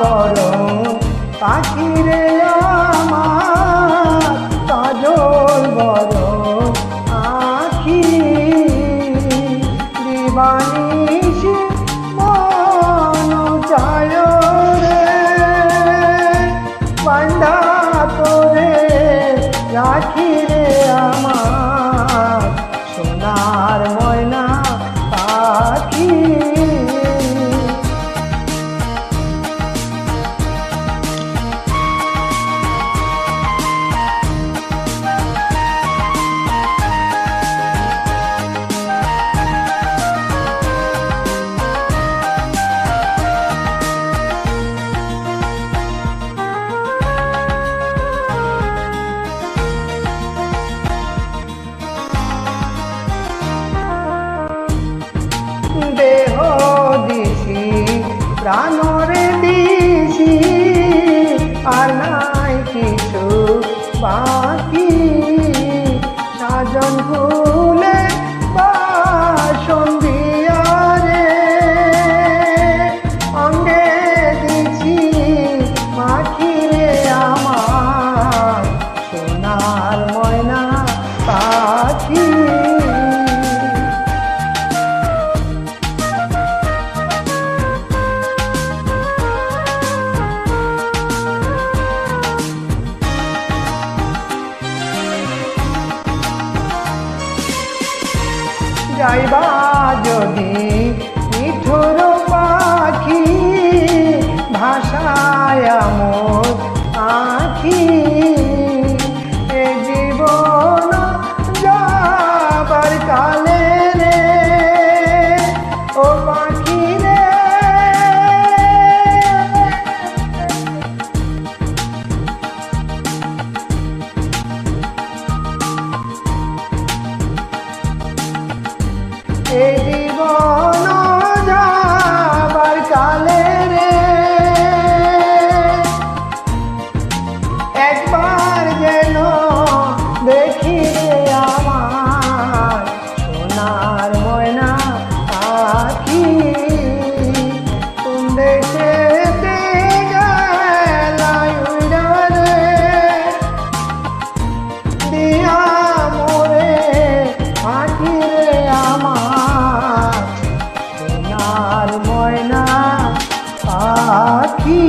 বরং পাখিরে আমার, কাজল বরং আখি দিবানিশি মন চায় রে বান্ধা তোরে রাখি রে আমার, সোনার ময়না প্রাণরে দিছি আর নাই কিছু বাকি। সাজন যাইবা যদি মিঠুর পাখি ভাষায় মোর জীবন সোনার ময়না পাখি।